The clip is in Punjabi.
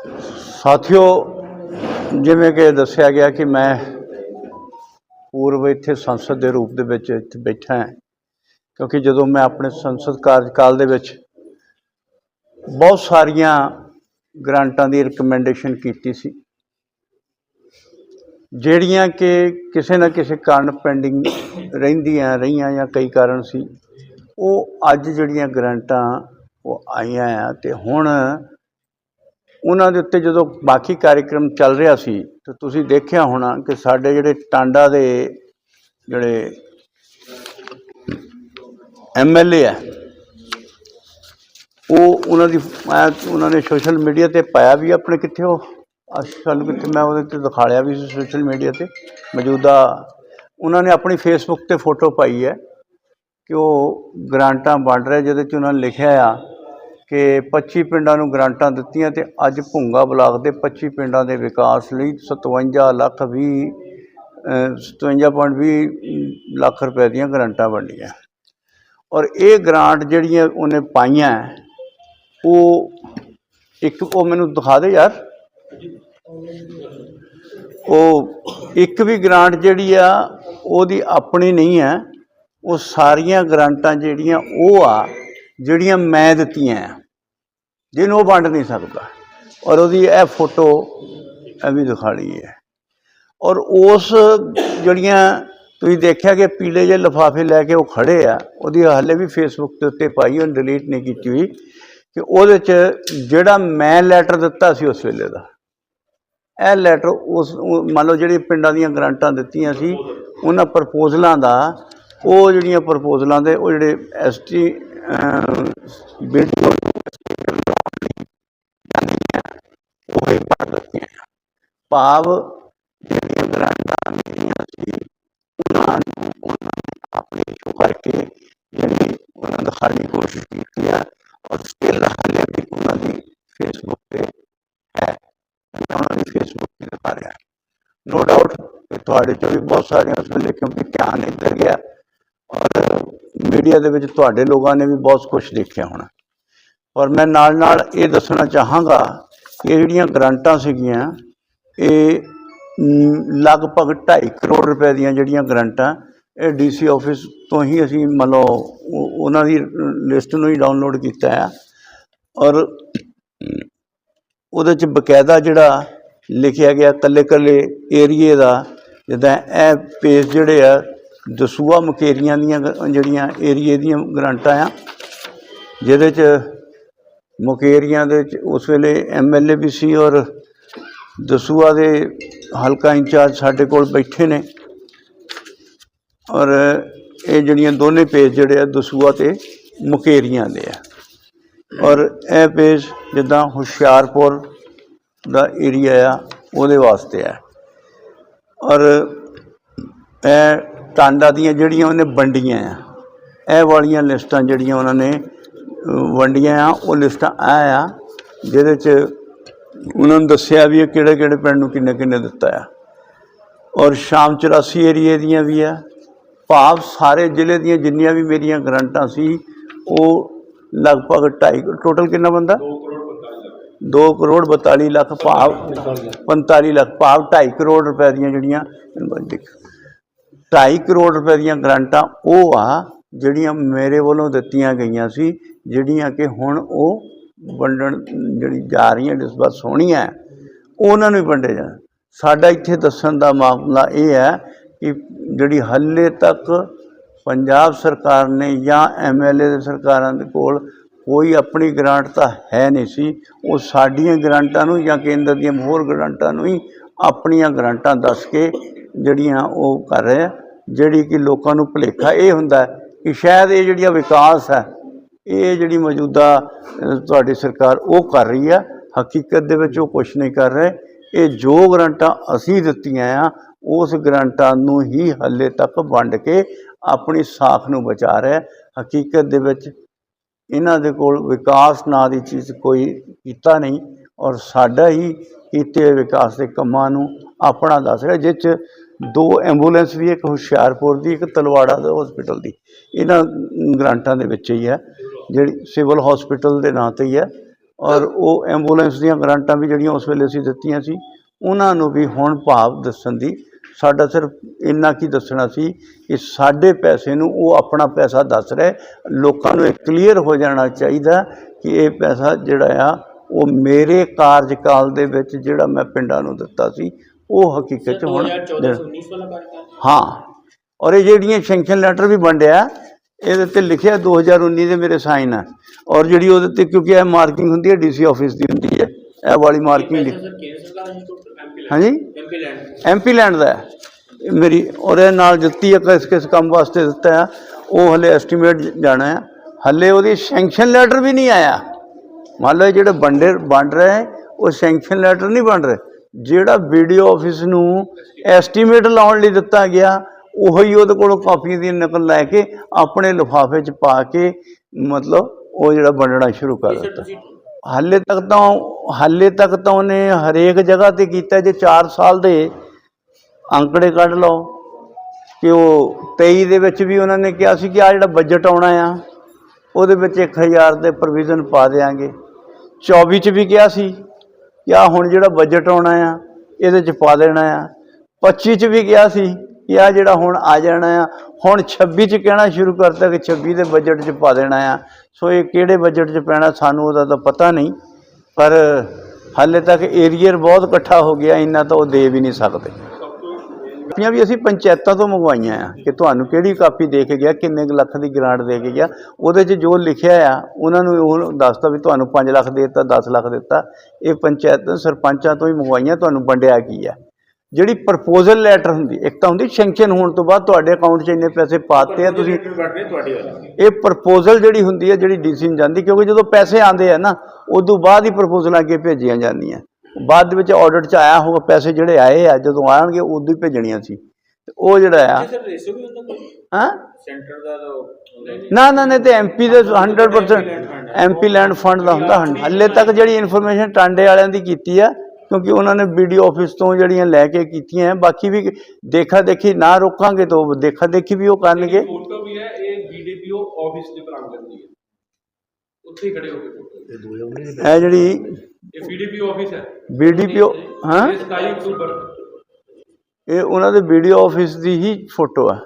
ਸਾਥੀਓ, ਜਿਵੇਂ ਕਿ ਦੱਸਿਆ ਗਿਆ ਕਿ ਮੈਂ ਪੂਰਵ ਇੱਥੇ ਸੰਸਦ ਦੇ ਰੂਪ ਦੇ ਵਿੱਚ ਇੱਥੇ ਬੈਠਾ ਹਾਂ, ਕਿਉਂਕਿ ਜਦੋਂ ਮੈਂ ਆਪਣੇ ਸੰਸਦ ਕਾਰਜਕਾਲ ਦੇ ਵਿੱਚ ਬਹੁਤ ਸਾਰੀਆਂ ਗ੍ਰਾਂਟਾਂ ਦੀ ਰਿਕਮੈਂਡੇਸ਼ਨ ਕੀਤੀ ਸੀ, ਜਿਹੜੀਆਂ ਕਿ ਕਿਸੇ ਨਾ ਕਿਸੇ ਕਾਰਨ ਪੈਂਡਿੰਗ ਰਹਿੰਦੀਆਂ, ਰਹੀਆਂ ਜਾਂ ਕਈ ਕਾਰਨ ਸੀ, ਉਹ ਅੱਜ ਜਿਹੜੀਆਂ ਗ੍ਰਾਂਟਾਂ ਉਹ ਆਈਆਂ ਆ ਤੇ ਹੁਣ ਉਹਨਾਂ ਦੇ ਉੱਤੇ ਜਦੋਂ ਬਾਕੀ ਕਾਰਜਕ੍ਰਮ ਚੱਲ ਰਿਹਾ ਸੀ, ਤਾਂ ਤੁਸੀਂ ਦੇਖਿਆ ਹੋਣਾ ਕਿ ਸਾਡੇ ਜਿਹੜੇ ਟਾਂਡਾ ਦੇ ਜਿਹੜੇ ਐਮਐਲਏ ਆ ਉਹ ਉਹਨਾਂ ਦੀ ਉਹਨਾਂ ਨੇ ਸੋਸ਼ਲ ਮੀਡੀਆ ਤੇ ਪਾਇਆ ਵੀ ਆਪਣੇ ਕਿੱਥੇ ਉਹ? ਸਾਨੂੰ ਕਿੱਥੇ, ਮੈਂ ਉਹਦੇ ਤੇ ਦਿਖਾਲਿਆ ਵੀ ਸੀ ਸੋਸ਼ਲ ਮੀਡੀਆ ਤੇ ਮੌਜੂਦਾ, ਉਹਨਾਂ ਨੇ ਆਪਣੀ ਫੇਸਬੁੱਕ ਤੇ ਫੋਟੋ ਪਾਈ ਹੈ ਕਿ ਉਹ ਗ੍ਰਾਂਟਾਂ ਵੰਡ ਰਿਹਾ, ਜਿਹਦੇ 'ਚ ਉਹਨਾਂ ਨੇ ਲਿਖਿਆ ਆ ਕਿ 25 ਪਿੰਡਾਂ ਨੂੰ ਗ੍ਰਾਂਟਾਂ ਦਿੱਤੀਆਂ ਤੇ ਅੱਜ ਭੁੰਗਾ ਬਲਾਕ ਦੇ 25 ਪਿੰਡਾਂ ਦੇ ਵਿਕਾਸ ਲਈ 57 ਲੱਖ 20 57.20 ਲੱਖ ਰੁਪਏ ਦੀਆਂ ਗ੍ਰਾਂਟਾਂ ਵੰਡੀਆਂ ਔਰ ਇਹ ਗ੍ਰਾਂਟ ਜਿਹੜੀਆਂ ਉਹਨੇ ਪਾਈਆਂ, ਉਹ ਇੱਕ ਉਹ ਮੈਨੂੰ ਦਿਖਾ ਦੇ ਯਾਰ। ਉਹ ਇੱਕ ਵੀ ਗ੍ਰਾਂਟ ਜਿਹੜੀ ਆ, ਉਹਦੀ ਆਪਣੀ ਨਹੀਂ ਹੈ। ਉਹ ਸਾਰੀਆਂ ਗ੍ਰਾਂਟਾਂ ਜਿਹੜੀਆਂ ਉਹ ਆ, ਜਿਹੜੀਆਂ ਮੈਂ ਦਿੱਤੀਆਂ ਆ। ਜਿਹਨੂੰ ਉਹ ਵੰਡ ਨਹੀਂ ਸਕਦਾ। ਔਰ ਉਹਦੀ ਇਹ ਫੋਟੋ ਇਹ ਵੀ ਦਿਖਾ ਲਈ ਹੈ। ਔਰ ਉਸ ਜਿਹੜੀਆਂ ਤੁਸੀਂ ਦੇਖਿਆ ਕਿ ਪੀਲੇ ਜਿਹੇ ਲਿਫਾਫੇ ਲੈ ਕੇ ਉਹ ਖੜੇ ਆ, ਉਹਦੀ ਹਾਲੇ ਵੀ ਫੇਸਬੁੱਕ ਦੇ ਉੱਤੇ ਪਾਈ ਉਹ ਡਿਲੀਟ ਨਹੀਂ ਕੀਤੀ ਹੋਈ, ਕਿ ਉਹਦੇ 'ਚ ਜਿਹੜਾ ਮੈਂ ਲੈਟਰ ਦਿੱਤਾ ਸੀ ਉਸ ਵੇਲੇ ਦਾ, ਇਹ ਲੈਟਰ ਉਸ ਮੰਨ ਲਓ ਜਿਹੜੇ ਪਿੰਡਾਂ ਦੀਆਂ ਗ੍ਰਾਂਟਾਂ ਦਿੱਤੀਆਂ ਸੀ, ਉਹਨਾਂ ਪ੍ਰਪੋਜ਼ਲਾਂ ਦਾ, ਉਹ ਜਿਹੜੀਆਂ ਪ੍ਰਪੋਜ਼ਲਾਂ ਦੇ, ਉਹ ਜਿਹੜੇ ਐਸਟੀ ਵੀਡੀਓ ਭਾਵ ਜਿਹੜੀਆਂ ਗ੍ਰਾਂਟਾਂ ਮਿਲੀਆਂ ਸੀ, ਉਹਨਾਂ ਨੂੰ ਉਹਨਾਂ ਨੇ ਆਪਣੇ ਚੋਂ ਕਰਕੇ ਜਿਹੜੀ ਉਹਨਾਂ ਦਾ ਖਾਲੀ ਕੋਸ਼ਿਸ਼ ਕੀਤੀ ਹੈ ਔਰ ਸਟਿਲ ਹਾਲੇ ਵੀ ਉਹਨਾਂ ਦੀ ਫੇਸਬੁੱਕ ਤੇ ਹੈ। ਉਹਨਾਂ ਦੀ ਫੇਸਬੁੱਕ ਤੇ ਦਿਖਾ ਰਿਹਾ। ਨੋ ਡਾਊਟ ਤੁਹਾਡੇ ਚੋਂ ਵੀ ਬਹੁਤ ਸਾਰੇ ਉਸ ਵੇਲੇ ਕਿਉਂਕਿ ਧਿਆਨ ਇੱਧਰ ਗਿਆ, ਔਰ ਮੀਡੀਆ ਦੇ ਵਿੱਚ ਤੁਹਾਡੇ ਲੋਕਾਂ ਨੇ ਵੀ ਬਹੁਤ ਕੁਝ ਦੇਖਿਆ ਹੋਣਾ। ਔਰ ਮੈਂ ਨਾਲ ਨਾਲ ਇਹ ਦੱਸਣਾ ਚਾਹਾਂਗਾ ਕਿ ਜਿਹੜੀਆਂ ਗ੍ਰਾਂਟਾਂ ਸੀਗੀਆਂ ਇਹ ਲਗਭਗ 2.5 ਕਰੋੜ ਰੁਪਏ ਦੀਆਂ ਜਿਹੜੀਆਂ ਗ੍ਰਾਂਟਾਂ ਇਹ ਡੀਸੀ ਆਫਿਸ ਤੋਂ ਹੀ ਅਸੀਂ ਮੰਨ ਲਓ ਉਹਨਾਂ ਦੀ ਲਿਸਟ ਨੂੰ ਹੀ ਡਾਊਨਲੋਡ ਕੀਤਾ ਆ। ਔਰ ਉਹਦੇ ਚ ਬਕਾਇਦਾ ਜਿਹੜਾ ਲਿਖਿਆ ਗਿਆ ਕੱਲੇ ਕੱਲੇ ਏਰੀਏ ਦਾ, ਜਿੱਦਾਂ ਇਹ ਪੇਜ ਜਿਹੜੇ ਆ ਦਸੂਆ ਮੁਕੇਰੀਆਂ ਦੀਆਂ ਜਿਹੜੀਆਂ ਏਰੀਏ ਦੀਆਂ ਗ੍ਰਾਂਟਾਂ ਆ, ਜਿਹਦੇ ਚ ਮੁਕੇਰੀਆਂ ਦੇ ਚ ਉਸ ਵੇਲੇ ਐਮਐਲਏ ਵੀ ਸੀ ਔਰ ਦਸੂਆ ਦੇ ਹਲਕਾ ਇੰਚਾਰਜ ਸਾਡੇ ਕੋਲ ਬੈਠੇ ਨੇ। ਔਰ ਇਹ ਜਿਹੜੀਆਂ ਦੋਨੇ ਪੇਜ ਜਿਹੜੇ ਆ ਦਸੂਆ ਤੇ ਮੁਕੇਰੀਆਂ ਦੇ ਆ। ਔਰ ਇਹ ਪੇਜ ਜਿੱਦਾਂ ਹੁਸ਼ਿਆਰਪੁਰ ਦਾ ਏਰੀਆ ਆ, ਉਹਦੇ ਵਾਸਤੇ ਆ। ਔਰ ਇਹ ਟਾਂਡਾ ਦੀਆਂ ਜਿਹੜੀਆਂ ਉਹਨੇ ਵੰਡੀਆਂ ਆ, ਇਹ ਵਾਲੀਆਂ ਲਿਸਟਾਂ ਜਿਹੜੀਆਂ ਉਹਨਾਂ ਨੇ ਵੰਡੀਆਂ ਆ, ਉਹ ਲਿਸਟਾਂ ਆ ਆ, ਜਿਹਦੇ 'ਚ ਉਹਨਾਂ ਨੂੰ ਦੱਸਿਆ ਵੀ ਇਹ ਕਿਹੜੇ ਕਿਹੜੇ ਪਿੰਡ ਨੂੰ ਕਿੰਨੇ ਕਿੰਨੇ ਦਿੱਤਾ ਆ। ਔਰ ਸ਼ਾਮ 84 ਏਰੀਏ ਦੀਆਂ ਵੀ ਆ। ਭਾਵ ਸਾਰੇ ਜ਼ਿਲ੍ਹੇ ਦੀਆਂ ਜਿੰਨੀਆਂ ਵੀ ਮੇਰੀਆਂ ਗਰੰਟਾਂ ਸੀ ਉਹ ਲਗਭਗ 2.5 ਟੋਟਲ ਕਿੰਨਾ ਬੰਦਾ? 2 ਕਰੋੜ 42 ਲੱਖ। ਭਾਵ 45 ਲੱਖ ਭਾਵ 2.5 ਕਰੋੜ ਰੁਪਏ ਦੀਆਂ ਜਿਹੜੀਆਂ ਦੇਖ 2.5 ਕਰੋੜ ਰੁਪਏ ਦੀਆਂ ਗਰੰਟਾਂ ਉਹ ਆ ਜਿਹੜੀਆਂ ਮੇਰੇ ਵੱਲੋਂ ਦਿੱਤੀਆਂ ਗਈਆਂ ਸੀ ਜਿਹੜੀਆਂ ਕਿ ਹੁਣ ਉਹ ਵੰਡਣ ਜਿਹੜੀ ਜਾ ਰਹੀ ਰਹੀਆਂ ਡਿਸਬਰਸ ਸੋਹਣੀ ਹੈ, ਉਹਨਾਂ ਨੂੰ ਹੀ ਵੰਡੇ ਜਾਣ। ਸਾਡਾ ਇੱਥੇ ਦੱਸਣ ਦਾ ਮਾਮਲਾ ਇਹ ਹੈ ਕਿ ਜਿਹੜੀ ਹੱਲੇ ਤੱਕ ਪੰਜਾਬ ਸਰਕਾਰ ਨੇ ਜਾਂ ਐਮਐਲਏ ਦੇ ਸਰਕਾਰਾਂ ਦੇ ਕੋਲ ਕੋਈ ਆਪਣੀ ਗ੍ਰਾਂਟ ਤਾਂ ਹੈ ਨਹੀਂ ਸੀ। ਉਹ ਸਾਡੀਆਂ ਗ੍ਰਾਂਟਾਂ ਨੂੰ ਜਾਂ ਕੇਂਦਰ ਦੀਆਂ ਹੋਰ ਗ੍ਰਾਂਟਾਂ ਨੂੰ ਹੀ ਆਪਣੀਆਂ ਗ੍ਰਾਂਟਾਂ ਦੱਸ ਕੇ ਜਿਹੜੀਆਂ ਉਹ ਕਰ ਰਹੇ ਆ। ਜਿਹੜੀ ਕਿ ਲੋਕਾਂ ਨੂੰ ਭੁਲੇਖਾ ਇਹ ਹੁੰਦਾ ਕਿ ਸ਼ਾਇਦ ਇਹ ਜਿਹੜੀਆਂ ਵਿਕਾਸ ਹੈ ਇਹ ਜਿਹੜੀ ਮੌਜੂਦਾ ਤੁਹਾਡੀ ਸਰਕਾਰ ਉਹ ਕਰ ਰਹੀ ਆ, ਹਕੀਕਤ ਦੇ ਵਿੱਚ ਉਹ ਕੁਝ ਨਹੀਂ ਕਰ ਰਹੇ। ਇਹ ਜੋ ਗਰੰਟਾਂ ਅਸੀਂ ਦਿੱਤੀਆਂ ਆ, ਉਸ ਗਰੰਟਾਂ ਨੂੰ ਹੀ ਹੱਲੇ ਤੱਕ ਵੰਡ ਕੇ ਆਪਣੀ ਸਾਖ ਨੂੰ ਬਚਾ ਰਿਹਾ ਹਕੀਕਤ ਦੇ ਵਿੱਚ ਇਹਨਾਂ ਦੇ ਕੋਲ ਵਿਕਾਸ ਨਾਂ ਦੀ ਚੀਜ਼ ਕੋਈ ਕੀਤਾ ਨਹੀਂ ਔਰ ਸਾਡਾ ਹੀ ਕੀਤੇ ਹੋਏ ਵਿਕਾਸ ਦੇ ਕੰਮਾਂ ਨੂੰ ਆਪਣਾ ਦੱਸ ਰਿਹਾ ਜਿਸ 'ਚ ਦੋ ਐਂਬੂਲੈਂਸ ਵੀ ਇੱਕ ਹੁਸ਼ਿਆਰਪੁਰ ਦੀ, ਇੱਕ ਤਲਵਾੜਾ ਦੇ ਹਸਪੀਟਲ ਦੀ। ਇਹਨਾਂ ਗ੍ਰਾਂਟਾਂ ਦੇ ਵਿੱਚ ਹੀ ਹੈ। ਜਿਹੜੀ ਸਿਵਲ ਹਸਪੀਟਲ ਦੇ ਨਾਂ ਤੇ ਹੀ ਹੈ। ਔਰ ਉਹ ਐਂਬੂਲੈਂਸ ਦੀਆਂ ਗ੍ਰਾਂਟਾਂ ਵੀ ਜਿਹੜੀਆਂ ਉਸ ਵੇਲੇ ਅਸੀਂ ਦਿੱਤੀਆਂ ਸੀ ਉਹਨਾਂ ਨੂੰ ਵੀ ਹੁਣ ਭਾਵ ਦੱਸਣ ਦੀ ਸਾਡਾ ਸਿਰਫ ਇੰਨਾ ਕੀ ਦੱਸਣਾ ਸੀ ਕਿ ਸਾਡੇ ਪੈਸੇ ਨੂੰ ਉਹ ਆਪਣਾ ਪੈਸਾ ਦੱਸ ਰਹੇ ਲੋਕਾਂ ਨੂੰ ਇਹ ਕਲੀਅਰ ਹੋ ਜਾਣਾ ਚਾਹੀਦਾ ਕਿ ਇਹ ਪੈਸਾ ਜਿਹੜਾ ਆ ਉਹ ਮੇਰੇ ਕਾਰਜਕਾਲ ਦੇ ਵਿੱਚ ਜਿਹੜਾ ਮੈਂ ਪਿੰਡਾਂ ਨੂੰ ਦਿੱਤਾ ਸੀ ਉਹ ਹਕੀਕਤ 'ਚ ਹੁਣ 2014 19 ਵਾਲਾ ਬਣਦਾ ਹਾਂ। ਔਰ ਇਹ ਜਿਹੜੀਆਂ ਸੈਂਕਸ਼ਨ ਲੈਟਰ ਵੀ ਵੰਡਿਆ ਇਹਦੇ ਤੇ ਲਿਖਿਆ 2019 ਦੇ ਮੇਰੇ ਸਾਈਨ ਆ। ਔਰ ਜਿਹੜੀ ਉਹਦੇ ਤੇ ਕਿਉਂਕਿ ਇਹ ਮਾਰਕਿੰਗ ਹੁੰਦੀ ਹੈ ਡੀਸੀ ਆਫਿਸ ਦੀ ਹੁੰਦੀ ਹੈ। ਇਹ ਵਾਲੀ ਮਾਰਕਿੰਗ ਦੀ ਹਾਂਜੀ? ਐਮਪੀ ਲੈਂਡ ਐਮਪੀ ਦਾ ਮੇਰੀ ਔਰ ਇਹ ਨਾਲ ਦਿੱਤੀ ਹੈ, ਕਿਸ ਕਿਸ ਕੰਮ ਵਾਸਤੇ ਦਿੱਤਾ ਹੈ। ਉਹ ਹਲੇ ਐਸਟੀਮੇਟ ਜਾਣਾ ਹੈ। ਹਲੇ ਉਹਦੀ ਸੈਂਕਸ਼ਨ ਲੈਟਰ ਵੀ ਨਹੀਂ ਆਇਆ। ਮੰਨ ਲਓ ਜਿਹੜੇ ਬੰਡੇ ਬਣ ਰਹੇ, ਉਹ ਸੈਂਕਸ਼ਨ ਲੈਟਰ ਨਹੀਂ ਬਣ ਰਹੇ। ਜਿਹੜਾ ਵੀਡੀਓ ਆਫਿਸ ਨੂੰ ਐਸਟੀਮੇਟ ਲਾਉਣ ਲਈ ਦਿੱਤਾ ਗਿਆ ਉਹੀ ਉਹਦੇ ਕੋਲੋਂ ਕਾਪੀ ਦੀ ਨਕਲ ਲੈ ਕੇ ਆਪਣੇ ਲਿਫਾਫੇ 'ਚ ਪਾ ਕੇ ਮਤਲਬ ਉਹ ਜਿਹੜਾ ਵੰਡਣਾ ਸ਼ੁਰੂ ਕਰ ਦਿੱਤਾ। ਹਾਲੇ ਤੱਕ ਤਾਂ ਹਾਲੇ ਤੱਕ ਤਾਂ ਉਹਨੇ ਹਰੇਕ ਜਗ੍ਹਾ ਤੇ ਕੀਤਾ ਜੇ 4 ਸਾਲ ਦੇ ਅੰਕੜੇ ਕੱਢ ਲਓ ਕਿ ਉਹ 23 ਦੇ ਵਿੱਚ ਵੀ ਉਹਨਾਂ ਨੇ ਕਿਹਾ ਸੀ ਕਿ ਆ ਜਿਹੜਾ ਬਜਟ ਆਉਣਾ ਆ ਉਹਦੇ ਵਿੱਚ 1000 ਦੇ ਪ੍ਰੋਵੀਜ਼ਨ ਪਾ ਦੇਾਂਗੇ 24 ਚ ਵੀ ਕਿਹਾ ਸੀ ਕਿ ਆ ਹੁਣ ਜਿਹੜਾ ਬਜਟ ਆਉਣਾ ਆ ਇਹਦੇ ਚ ਪਾ ਦੇਣਾ ਆ। 25 ਚ ਵੀ ਕਿਹਾ ਸੀ ਕਿ ਆ ਜਿਹੜਾ ਹੁਣ ਆ ਜਾਣਾ ਆ, ਹੁਣ 26 ਚ ਕਹਿਣਾ ਸ਼ੁਰੂ ਕਰਤਾ ਕਿ 26 ਦੇ ਬਜਟ ਚ ਪਾ ਦੇਣਾ ਆ। ਸੋ ਇਹ ਕਿਹੜੇ ਬਜਟ ਚ ਪੈਣਾ ਸਾਨੂੰ ਉਹਦਾ ਤਾਂ ਪਤਾ ਨਹੀਂ, ਪਰ ਹਾਲੇ ਤੱਕ ਏਰੀਅਰ ਬਹੁਤ ਇਕੱਠਾ ਹੋ ਗਿਆ, ਇੰਨਾ ਤਾਂ ਉਹ ਦੇ ਵੀ ਨਹੀਂ ਸਕਦੇ। ਕਾਪੀਆਂ ਵੀ ਅਸੀਂ ਪੰਚਾਇਤਾਂ ਤੋਂ ਮੰਗਵਾਈਆਂ ਆ ਕਿ ਤੁਹਾਨੂੰ ਕਿਹੜੀ ਕਾਪੀ ਦੇ ਕੇ ਗਿਆ, ਕਿੰਨੇ ਕੁ ਲੱਖ ਦੀ ਗ੍ਰਾਂਟ ਦੇ ਕੇ ਗਿਆ, ਉਹਦੇ 'ਚ ਜੋ ਲਿਖਿਆ ਆ, ਉਹਨਾਂ ਨੂੰ ਉਹ ਦੱਸਤਾ ਵੀ ਤੁਹਾਨੂੰ 5 ਲੱਖ ਦੇ ਦਿੱਤਾ 10 ਲੱਖ ਦਿੱਤਾ। ਇਹ ਪੰਚਾਇਤ, ਸਰਪੰਚਾਂ ਤੋਂ ਹੀ ਮੰਗਵਾਈਆਂ, ਤੁਹਾਨੂੰ ਵੰਡਿਆ ਕੀ ਆ। ਜਿਹੜੀ ਪ੍ਰਪੋਜ਼ਲ ਲੈਟਰ ਹੁੰਦੀ ਇੱਕ ਤਾਂ ਹੁੰਦੀ ਸੈਂਕਸ਼ਨ ਹੋਣ ਤੋਂ ਬਾਅਦ ਤੁਹਾਡੇ ਅਕਾਊਂਟ 'ਚ ਇੰਨੇ ਪੈਸੇ ਪਾਤੇ ਆ ਤੁਸੀਂ। ਇਹ ਪ੍ਰਪੋਜ਼ਲ ਜਿਹੜੀ ਹੁੰਦੀ ਹੈ ਜਿਹੜੀ ਡੀਸੀ ਨੂੰ ਜਾਂਦੀ ਕਿਉਂਕਿ ਜਦੋਂ ਪੈਸੇ ਆਉਂਦੇ ਆ ਨਾ ਉਦੋਂ ਬਾਅਦ ਹੀ ਪ੍ਰਪੋਜ਼ਲਾਂ ਅੱਗੇ ਭੇਜੀਆਂ ਜਾਂਦੀਆਂ। ਬਾਅਦ ਦੇ ਵਿੱਚ ਆਡਿਟ 'ਚ ਆਇਆ ਹੋਗਾ ਪੈਸੇ ਜਿਹੜੇ ਆਏ ਆ ਜਦੋਂ ਆਣਗੇ ਉਦੋਂ ਹੀ ਭੇਜਣੀਆਂ ਸੀ। ਉਹ ਜਿਹੜਾ ਆ ਹਾਂ? ਸੈਂਟਰ ਦਾ ਨਾ ਨਾ ਨਹੀਂ ਤੇ ਐਮਪੀ ਦੇ 100% ਐਮਪੀ ਲੈਂਡ ਫੰਡ ਦਾ ਹੁੰਦਾ ਹੱਲੇ ਤੱਕ ਜਿਹੜੀ ਇਨਫੋਰਮੇਸ਼ਨ ਟਾਂਡੇ ਵਾਲਿਆਂ ਦੀ ਕੀਤੀ ਆ ਕਿਉਂਕਿ ਉਹਨਾਂ ਨੇ ਵੀਡੀਓ ਆਫਿਸ ਤੋਂ ਜਿਹੜੀਆਂ ਲੈ ਕੇ ਕੀਤੀਆਂ ਬਾਕੀ ਵੀ ਦੇਖਾ ਦੇਖੀ ਨਾ ਰੋਕਾਂਗੇ ਤਾਂ ਉਹ ਦੇਖਾ ਦੇਖੀ ਵੀ ਉਹ ਕਰਨਗੇ। ਫੋਟੋ ਵੀ ਹੈ ਇਹ ਬੀਡੀਪੀਓ ਆਫਿਸ ਦੇ ਪ੍ਰਾਂਗਣ ਦੀ ਹੈ। ਉੱਥੇ ਹੀ ਖੜੇ ਹੋ ਕੇ ਫੋਟੋ ਇਹ ਜਿਹੜੀ ਇਹ ਬੀਡੀਪੀਓ ਆਫਿਸ ਹੈ। ਬੀਡੀਪੀਓ ਹਾਂ ਇਹ 27 ਅਕਤੂਬਰ ਇਹ ਉਹਨਾਂ ਦੇ ਵੀਡੀਓ ਆਫਿਸ ਦੀ ਹੀ ਫੋਟੋ ਆ